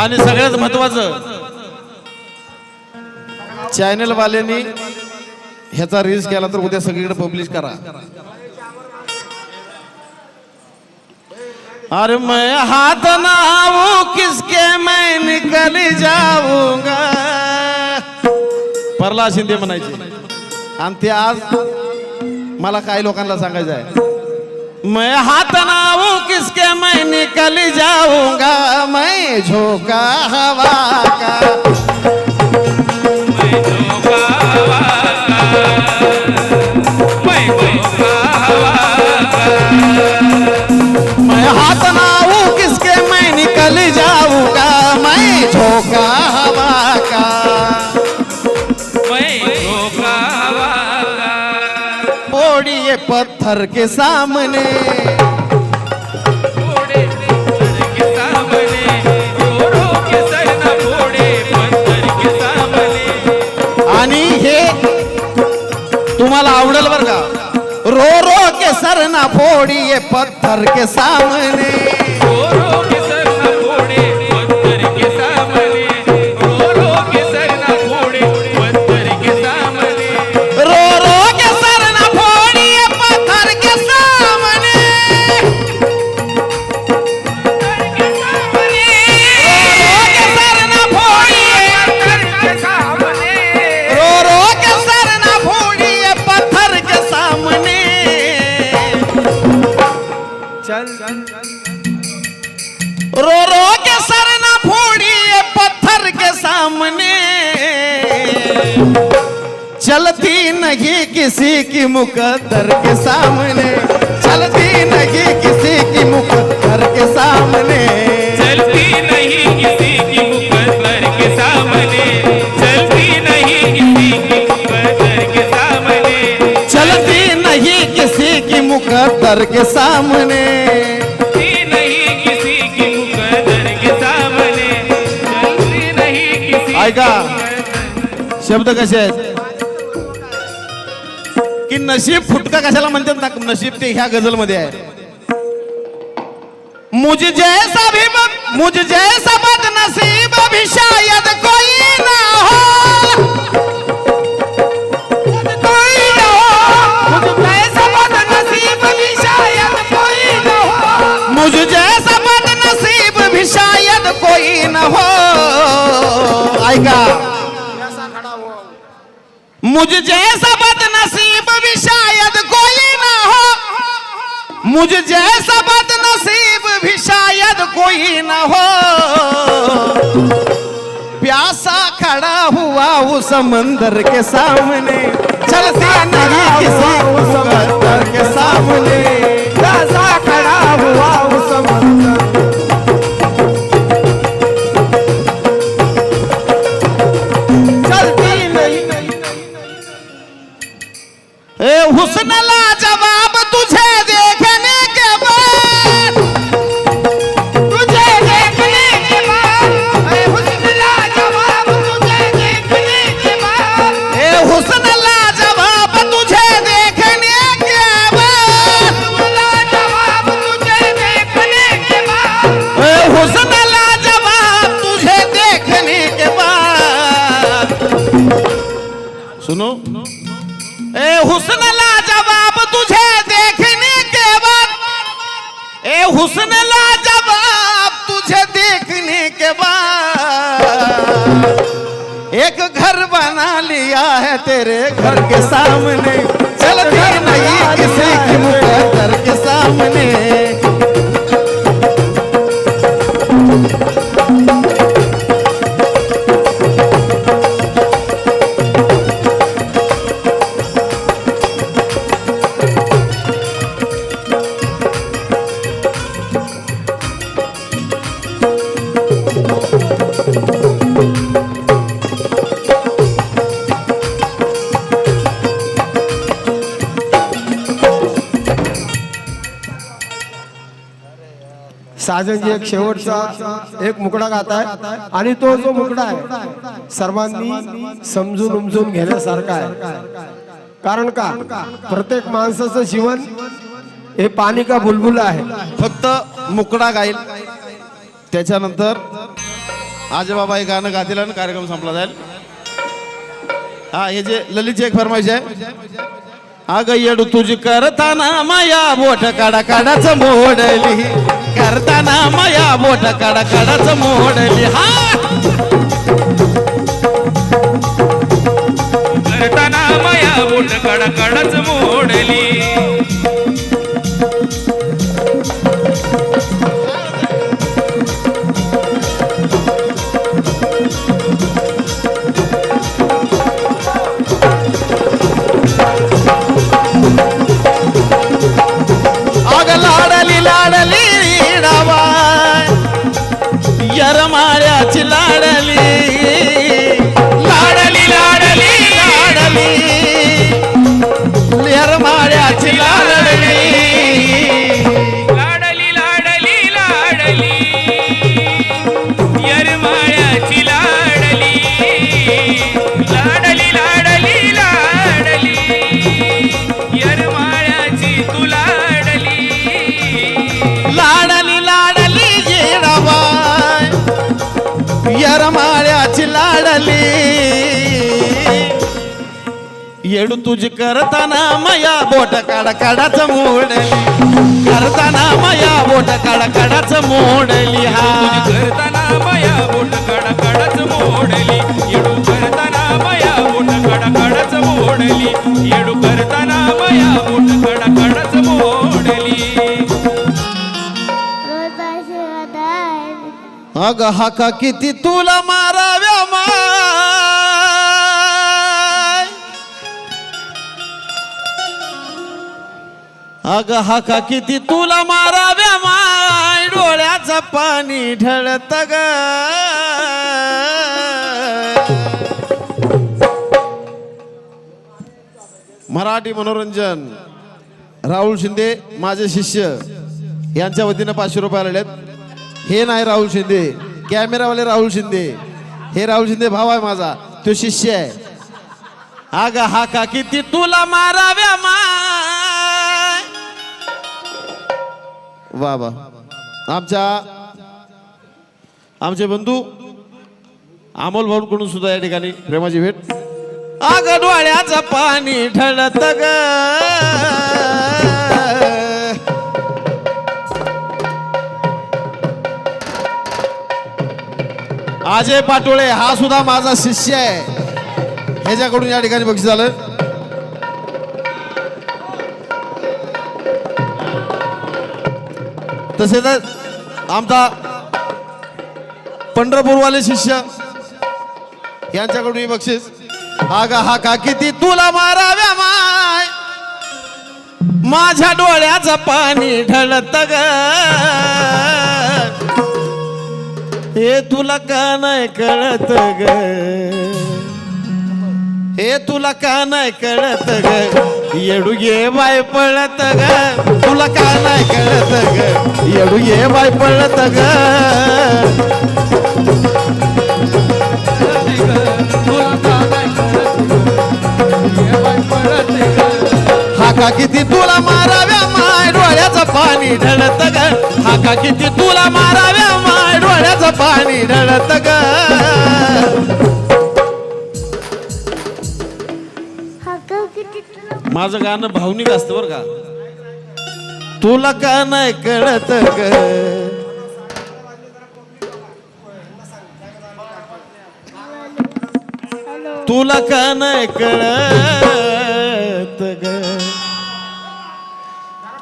आणि सगळ्यात महत्वाचं चॅनल वाल्यांनी ह्याचा रील्स केला तर उद्या सगळीकडे पब्लिश करा. अरे मैं हाथ नाऊ किसके मैं निकल जाऊंगा? परला शिंदे म्हणायचे. आणि ते आज मला काही लोकांना सांगायचं आहे. मैं हाथ नाऊ किसके? मैं निकल जाऊँगा। मैं झोंका हवा का। मैं हाथ नाऊ किसके? मैं निकल जाऊँगा। मैं झोंका हवा का। ओडिए पत्थर के सामने। आणि हे तुम्हाला आवडेल बर का? रो रो के सर ना फोड़िए पत्थर के सामने। चलती नहीं किसी की मुकद्दर के सामने। चलती नहीं किसी की मुकद्दर के सामने। चलती नहीं किसी की मुकद्दर के सामने। चलती नहीं किसी की मुकद्दर के सामने। चलती नहीं किसी की मुकद्दर के सामने। शब्द कसे आहेत की नशीब फुटका कशाला म्हणतात ना? नशीब ते ह्या गझलमध्ये आहे. मुझ जैसा भी मुझ जैसा बद नसीब भी शायद कोई ना हो। कोई ना हो।, हो।, हो। ऐका जैसा बद नसीब भी शायद कोई ना हो मुझ जैसा बद नसीब भी शायद कोई ना हो ऐका मुझ जैसा बदनसीब भी शायद कोई ना हो। मुझ जैसा बदनसीब भी शायद कोई ना हो। प्यासा खड़ा हुआ वो समंदर के सामने। चलते नहीं समंदर के सामने। प्यासा खड़ा हुआ मेरे घर के सामने साजनजी एक शेवटचा एक मुकडा गात आहे आणि तो जो मुकडा आहे सर्वांनी समजून उमजून घेण्यासारखा आहे. कारण का? प्रत्येक माणसाचं जीवन हे पाणी का बुलबुल आहे? फक्त मुकडा गाईल. त्याच्यानंतर आजबाबा हे गाणं गातील आणि कार्यक्रम संपला जाईल. हा हे जे ललितची एक फरमाईश आहे. अग येडू तुझी करताना माया बोट काडा काढाच मोडली. करताना माया मोठ कडकडच मोडली हा करताना माया मोठ कडकडच मोडली येडू तुझी करताना माया बोट काढा काढाच मोडली. करताना माया बोट काढा काढाच मोडली. हा. करताना माया बोट कडकडच मोडली. येडू करताना माया बोट कडकडच मोडली. येडू करताना माया बोट कडकडच मोडली. अग हाका किती तुला माराव्या अग हाका किती तुला माराव्या माय डोळ्याचं पाणी ढळत ग. मराठी मनोरंजन. राहुल शिंदे माझे शिष्य यांच्या वतीनं पाचशे रुपये आलेले आहेत. हे नाही राहुल शिंदे कॅमेरावाले राहुल शिंदे. हे राहुल शिंदे भाव आहे माझा तो शिष्य आहे. अग हा का किती तुला माराव्या माय वा वा. आमच्या आमचे बंधू अमोल भाऊकडून सुद्धा या ठिकाणी प्रेमाची भेट. अग डोळ्याचं पाणी ढळत ग. अजय पाटोळे हा सुद्धा माझा शिष्य आहे. ह्याच्याकडून या ठिकाणी बक्षीस झालं. तसेच आमचा पंढरपूरवाले शिष्य. यांच्याकडून ही बक्षीस. हा हा का किती तुला माराव्या माय. माझ्या डोळ्याचं पाणी ढळत ग. हे तुला का नाही कळत ग? हे तुला का नाही कळत ग? येडू ये बाय पळत ग. तुला का येडू ये बाय पळत ग. हाका किती तुला माराव्या माय डोळ्याचं पाणी ढळत ग. हाका किती तुला माराव्या माय डोळ्याचं पाणी ढळत ग. माझं गाणं भावनिक असतं बरं का. तुला का नाही कळत ग? तुला का नाही कळत ग?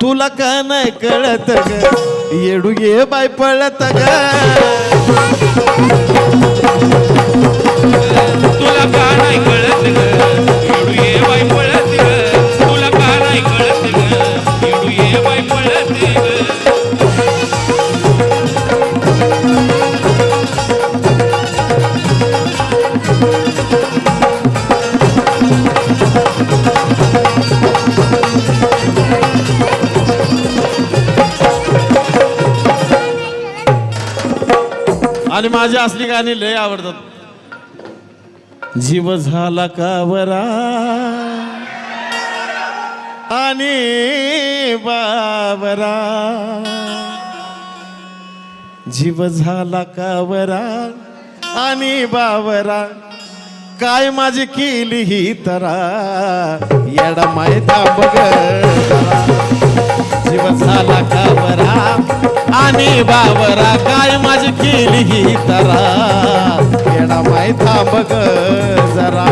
तुला का नाही कळत ग? येडू ये बाय पळत ग. आणि माझी असली गाणी लय आवडतात. जीव झाला कावरा आणि बाबरा. जीव झाला कावरा आणि बावरा काय माझी केली ही तरा? येडा मायता बघ. जीव झाला कावरा आणि बावरा काय माझी केली ही तरा. येडा माय थांब ग जरा.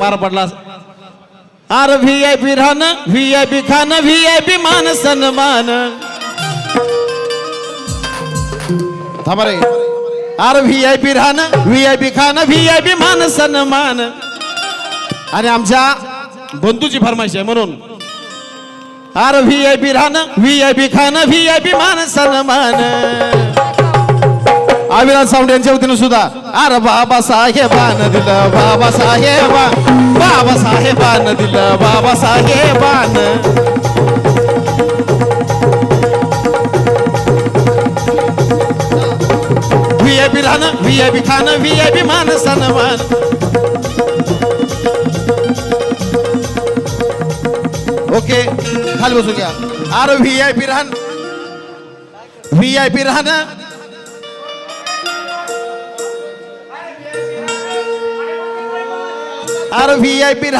पार पडला. आर व्ही आय पी राहणं व्ही आय पी खाणं व्ही आय पी मान सन्मान. थांबा रे. अरे व्ही आय पी राहणं व्ही आय पी खाणं व्ही आय पी मान सन्मान. आणि आमच्या बंधूची फरमाईश आहे म्हणून. अरे व्ही आय पी राहणं व्ही आय पी खाणं व्ही आय पी मान सन्मान. अविनाश सावंत यांच्या वतीनं सुद्धा अरे बाबा साहेबान दिलं बाबा साहेबा बाबा साहेबान दिलं बाबा साहेबान व्ही आय पी राहणं सन्मान. ओके खाली बसू घ्या अरे व्ही आय पी राहणं व्ही आय पी राहणं अरे V I P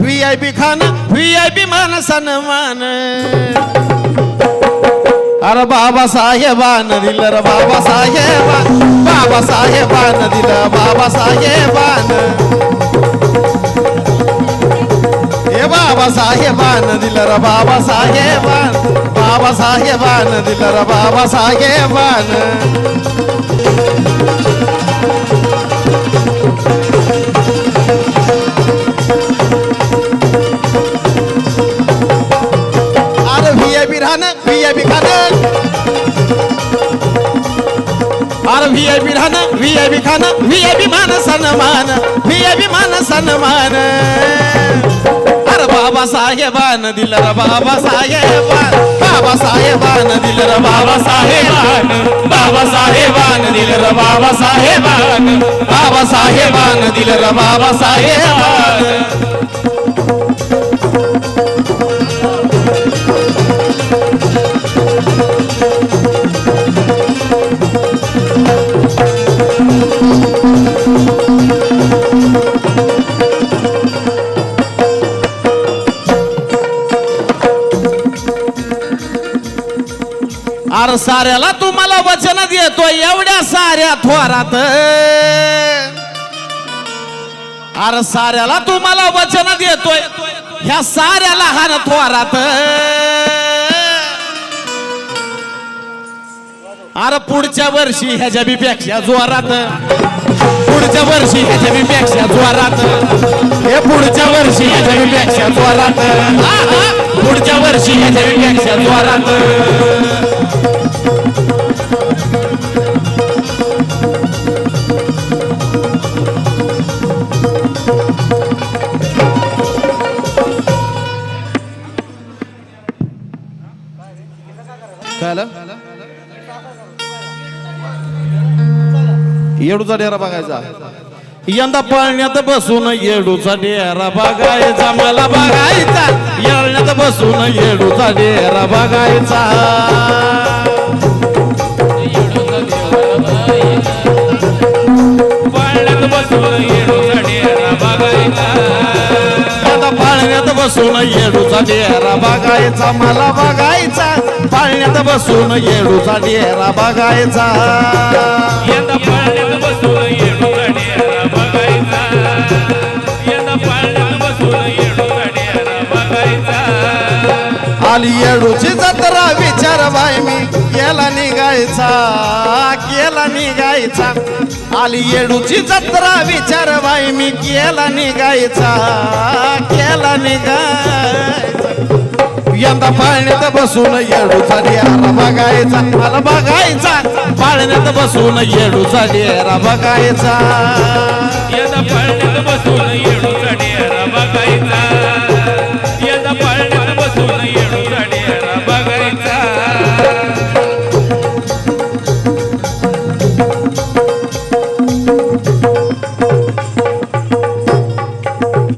V I P Khan V I P मान सन्मान. अरे बाबा साहेबान दिलं रे बाबा साहेबान बाबा साहेबान दिलं बाबा साहेबान हे बाबा साहेबान दिलं रे बाबा साहेबान बाबा साहेबान दिलं रे बाबा व्ही आय पी खान आर व्ही आय पी राहणं व्ही आय पी खाणं व्ही आय पी मान सन्मान व्ही आय पी मान. सन्मान अरे बाबा साहेबान दिल र बाबा साहेबान बाबा साहेबान दिल र बाबा साहेबान बाबा साहेबान दिल र बाबा साहेबान बाबा साहेबान दिल र बाबा साहेबान साऱ्याला तुम्हाला वचन देतो एवढ्या साऱ्या थोरात. अरे साऱ्याला तुम्हाला वचन देतोय ह्या साऱ्या लहान थोरात. अरे पुढच्या वर्षी ह्याच्या बी पेक्षा जोरात. पुढच्या वर्षी ह्याच्या बी पेक्षा जोरात. हे पुढच्या वर्षी ह्याच्या बी पेक्षा जोरात. पुढच्या वर्षी ह्याच्या बी पेक्षा जोरात. येडूचा डेरा बघायचा. यंदा पळण्यात बसून येडूचा डेरा बघायचा. मला बघायचा. येळण्यात बसून येडूचा डेरा बघायचा. पाळण्यात बसून येडूचा डेरा बघायचा. यंदा पाळण्यात बसून येडूचा डेरा बघायचा. मला बघायचा. पाळण्यात बसून येडूचा डेरा बघायचा. यंदा पाळण्यात बसून येडूचा डेरा बघायचा. यंदा पाळण्यात बसून येडूचा डेरा बघायचा. आली येडूची जत्रा विचार बाय मी केला निघायचा केला निघायचा. आली येडूची जत्रा विचार बाय मी केला निघायचा केला निघायचा. यंदा पाळण्यात बसून येडू झाली डेरा बघायचा मला बघायचा. पाळण्यात बसून येडू झाली डेरा बघायचा. यंदा पाळण्यात बसून